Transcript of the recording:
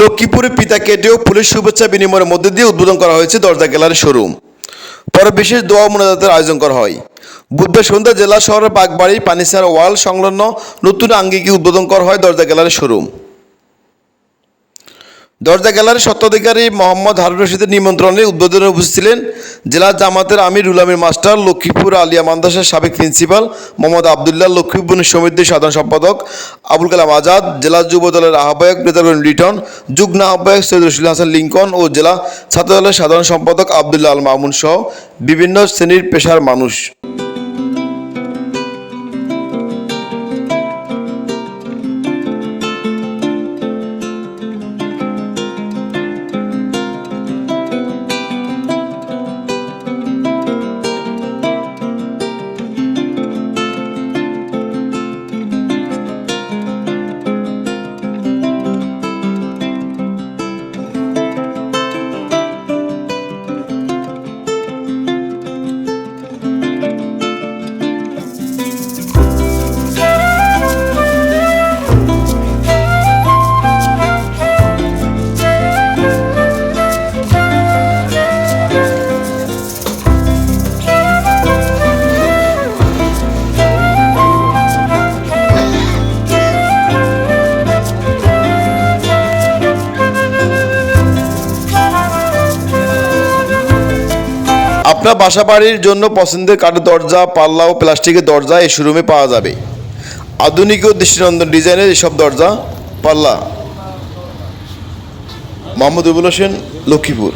লক্ষ্মীপুরে পিতা কেটেও পুলিশ শুভেচ্ছা বিনিময়ের মধ্যে দিয়ে উদ্বোধন করা হয়েছে দরজা গ্যালারি শোরুম। পরে বিশেষ দোয়া মোনাজাতের আয়োজন করা হয়। বুধবার সন্ধ্যা জেলা শহরের বাগবাড়ি, পানিসার ওয়াল সংলগ্ন নতুন আঙ্গিকে উদ্বোধন করা হয় দরজা গ্যালারি শোরুম। দরজা গ্যালারির স্বত্বাধিকারী মোহাম্মদ হারুন রশিদের নিমন্ত্রণে উদ্বোধনে উপস্থিত ছিলেন জেলা জামাতের আমির উলামের মাস্টার, লক্ষ্মীপুর আলিয়া মাদ্রাসার সাবেক প্রিন্সিপাল মোহাম্মদ আবদুল্লাহ লক্ষ্মীপুর সমিতির সাধারণ সম্পাদক আবুল কালাম আজাদ, জেলা যুব দলের আহ্বায়ক নেতাগণ লিটন, যুগ্ম আহ্বায়ক সৈয়দ রসুল হাসান লিঙ্কন ও জেলা ছাত্র দলের সাধারণ সম্পাদক আবদুল্লাহ আল মামুন সহ বিভিন্ন শ্রেণির পেশার মানুষ। আপনার বাসা বাড়ির জন্য পছন্দের কাঠের দরজা, পাল্লা ও প্লাস্টিকের দরজা এই শোরুমে পাওয়া যাবে। আধুনিক ও দৃষ্টিনন্দন ডিজাইনের এসব দরজা, পাল্লা। মোহাম্মদ রুবুল হোসেন, লক্ষ্মীপুর।